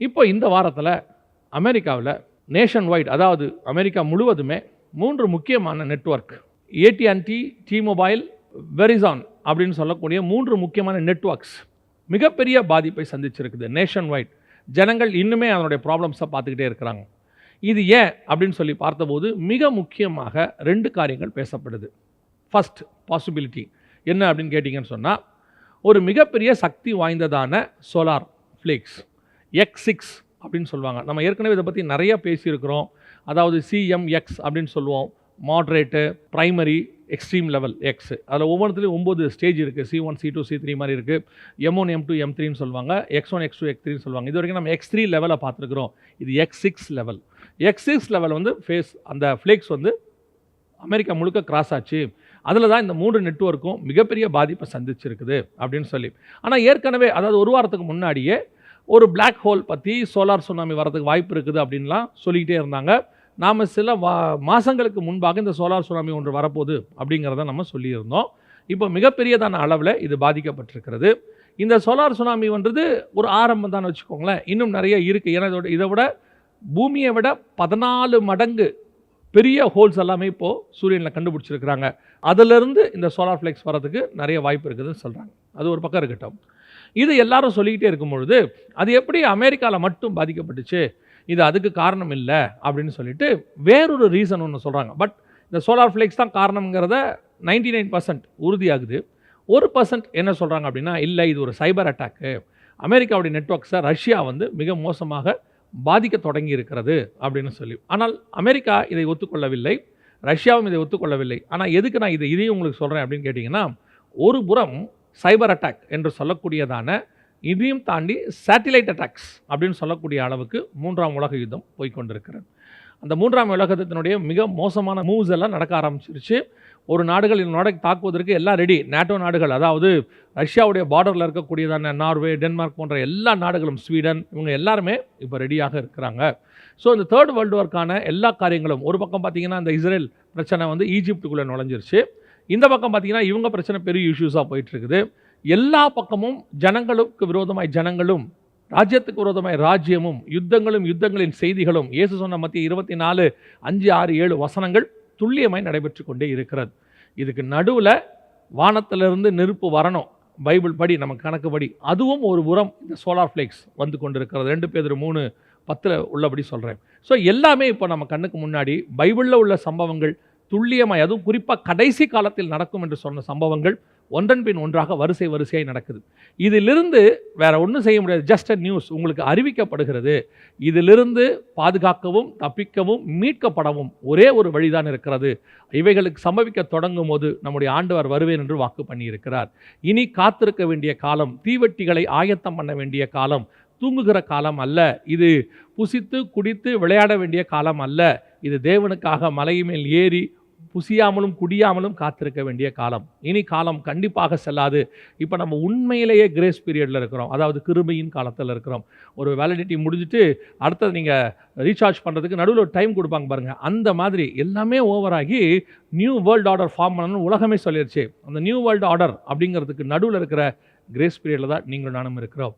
இப்போ இந்த வாரத்தில் அமெரிக்காவில் நேஷன் வைட் அதாவது அமெரிக்கா முழுவதுமே மூன்று முக்கியமான network AT and T T mobile Verizon அப்படின்னு சொல்லக்கூடிய மூன்று முக்கியமான நெட்வொர்க்ஸ் மிகப்பெரிய பாதிப்பை சந்திச்சிருக்குது நேஷன் வைட் ஜனங்கள் இன்னுமே அதனுடைய ப்ராப்ளம்ஸை பார்த்துக்கிட்டே இருக்கிறாங்க. இது ஏன் அப்படின்னு சொல்லி பார்த்தபோது மிக முக்கியமாக ரெண்டு காரியங்கள் பேசப்படுது. ஃபஸ்ட் பாசிபிலிட்டி என்ன அப்படின்னு கேட்டிங்கன்னு சொன்னால் ஒரு மிகப்பெரிய சக்தி வாய்ந்ததான சோலார் ஃப்ளேக்ஸ் எக்ஸ் சிக்ஸ் அப்படின்னு சொல்லுவாங்க. நம்ம ஏற்கனவே இதை பற்றி நிறையா பேசியிருக்கிறோம். அதாவது சிஎம்எக்ஸ் அப்படின்னு சொல்லுவோம். Moderate primary extreme level X அதில் ஒவ்வொருத்திலையும் ஒம்பது ஸ்டேஜ் இருக்குது C one C two C three மாதிரி இருக்குது M one M two M த்ரீன்னு சொல்லுவாங்க. X one X two X த்ரீன்னு சொல்லுவாங்க. இது வரைக்கும் நம்ம எக்ஸ் த்ரீ லெவலை பார்த்துருக்குறோம். இது X six level X six level வந்து ஃபேஸ் அந்த ஃப்ளேக்ஸ் வந்து அமெரிக்கா முழுக்க கிராஸ் ஆச்சு. அதில் தான் இந்த மூன்று நெட்வொர்க்கும் மிகப்பெரிய பாதிப்பை சந்திச்சிருக்குது அப்படின்னு சொல்லி. ஆனால் ஏற்கனவே அதாவது ஒரு வாரத்துக்கு முன்னாடியே ஒரு பிளாக் ஹோல் பற்றி சோலார் சுனாமி வரதுக்கு வாய்ப்பு இருக்குது அப்படின்லாம் சொல்லிக்கிட்டே இருந்தாங்க. நாம் சில வா மாதங்களுக்கு முன்பாக இந்த சோலார் சுனாமி ஒன்று வரப்போகுது அப்படிங்கிறத நம்ம சொல்லியிருந்தோம். இப்போ மிகப்பெரியதான அளவில் இது பாதிக்கப்பட்டிருக்கிறது. இந்த சோலார் சுனாமி வந்துது ஒரு ஆரம்பம் தான் வச்சுக்கோங்களேன். இன்னும் நிறைய இருக்குது ஏன்னா இதோட இதை விட பூமியை விட பதினாலு மடங்கு பெரிய ஹோல்ஸ் எல்லாமே இப்போது சூரியனில் கண்டுபிடிச்சிருக்கிறாங்க. அதிலிருந்து இந்த சோலார் ஃப்ளெக்ஸ் வரதுக்கு நிறைய வாய்ப்பு இருக்குதுன்னு சொல்கிறாங்க அது ஒரு பக்கம் இருக்கட்டும். இது எல்லாரும் சொல்லிக்கிட்டே இருக்கும் பொழுது அது எப்படி அமெரிக்காவில் மட்டும் பாதிக்கப்பட்டுச்சு? இது அதுக்கு காரணம் இல்லை அப்படின்னு சொல்லிட்டு வேறொரு ரீசன் ஒன்று சொல்கிறாங்க பட் இந்த சோலார் ஃப்ளெக்ஸ் தான் காரணங்கிறத நைன்டி நைன் பர்சன்ட் உறுதியாகுது. ஒரு பர்சன்ட் என்ன சொல்கிறாங்க அப்படின்னா இல்லை இது ஒரு சைபர் அட்டாக்கு அமெரிக்காவுடைய நெட்ஒர்க்ஸை ரஷ்யா வந்து மிக மோசமாக பாதிக்க தொடங்கி இருக்கிறது அப்படின்னு சொல்லி. ஆனால் அமெரிக்கா இதை ஒத்துக்கொள்ளவில்லை. ரஷ்யாவும் இதை ஒத்துக்கொள்ளவில்லை. ஆனால் எதுக்கு நான் இதை இதையும் உங்களுக்கு சொல்கிறேன் அப்படின்னு கேட்டிங்கன்னா ஒரு புறம் சைபர் அட்டாக் என்று சொல்லக்கூடியதான இதையும் தாண்டி சேட்டிலைட் அட்டாக்ஸ் அப்படின்னு சொல்லக்கூடிய அளவுக்கு மூன்றாம் உலக யுத்தம் போய்க்கொண்டிருக்கிறேன் அந்த மூன்றாம் உலகத்தினுடைய மிக மோசமான மூவ்ஸ் எல்லாம் நடக்க ஆரம்பிச்சிருச்சு. ஒரு நாடுகள் இந்த நாடை தாக்குவதற்கு எல்லாம் ரெடி நேட்டோ நாடுகள் அதாவது ரஷ்யாவுடைய பார்டரில் இருக்கக்கூடியதான நார்வே டென்மார்க் போன்ற எல்லா நாடுகளும் ஸ்வீடன் இவங்க எல்லாருமே இப்போ ரெடியாக இருக்கிறாங்க. ஸோ இந்த தேர்ட் வேர்ல்டு வார்க்கான எல்லா காரியங்களும் ஒரு பக்கம் பார்த்தீங்கன்னா இந்த இஸ்ரேல் பிரச்சனை வந்து ஈஜிப்டுக்குள்ளே நுழைஞ்சிருச்சு. இந்த பக்கம் பார்த்தீங்கன்னா இவங்க பிரச்சனை பெரிய இஷ்யூஸாக போயிட்டுருக்குது. எல்லா பக்கமும் ஜனங்களுக்கு விரோதமாய் ஜனங்களும் ராஜ்யத்துக்கு விரோதமாய் ராஜ்யமும் யுத்தங்களும் யுத்தங்களின் செய்திகளும் இயேசு சொன்ன மத்திய இருபத்தி நாலு அஞ்சு ஆறு ஏழு வசனங்கள் துல்லியமாய் நடைபெற்று கொண்டே இருக்கிறது. இதுக்கு நடுவில் வானத்திலிருந்து நெருப்பு வரணும். பைபிள் படி நம்ம கணக்குப்படி அதுவும் ஒரு உரம் இந்த சோலார் ஃப்ளேக்ஸ் வந்து கொண்டிருக்கிறது. ரெண்டு பேர் மூணு பத்தில் உள்ளபடி சொல்கிறேன் ஸோ எல்லாமே இப்போ நம்ம கண்ணுக்கு முன்னாடி பைபிளில் உள்ள சம்பவங்கள் துல்லியமாய் அதுவும் குறிப்பாக கடைசி காலத்தில் நடக்கும் என்று சொன்ன சம்பவங்கள் ஒன்றன் பின் ஒன்றாக வரிசை வரிசையாக நடக்குது. இதிலிருந்து வேற ஒன்றும் செய்ய முடியாது. ஜஸ்ட் அ நியூஸ் உங்களுக்கு அறிவிக்கப்படுகிறது. இதிலிருந்து பாதுகாக்கவும் தப்பிக்கவும் மீட்கப்படவும் ஒரே ஒரு வழிதான் இருக்கிறது. இவைகளுக்கு சம்பவிக்க தொடங்கும் போது நம்முடைய ஆண்டவர் வருவேன் என்று வாக்கு பண்ணியிருக்கிறார். இனி காத்திருக்க வேண்டிய காலம் தீவெட்டிகளை ஆயத்தம் பண்ண வேண்டிய காலம் தூங்குகிற காலம் அல்ல. இது புசித்து குடித்து விளையாட வேண்டிய காலம் அல்ல. இது தேவனுக்காக மலையின் மேல் ஏறி புசியாமலும் குடியாமலும் காத்திருக்க வேண்டிய காலம். இனி காலம் கண்டிப்பாக செல்லாது. இப்போ நம்ம உண்மையிலேயே கிரேஸ் பீரியடில் இருக்கிறோம். அதாவது கிருமையின் காலத்தில் இருக்கிறோம். ஒரு வேலிடிட்டி முடிஞ்சுட்டு அடுத்தது நீங்கள் ரீசார்ஜ் பண்ணுறதுக்கு நடுவில் ஒரு டைம் கொடுப்பாங்க பாருங்கள் அந்த மாதிரி எல்லாமே ஓவராகி நியூ வேர்ல்டு ஆர்டர் ஃபார்ம் பண்ணணும்னு உலகமே சொல்லிடுச்சு அந்த நியூ வேர்ல்டு ஆர்டர் அப்படிங்கிறதுக்கு நடுவில் இருக்கிற கிரேஸ் பீரியடில் தான் நீங்களும் நானும் இருக்கிறோம்.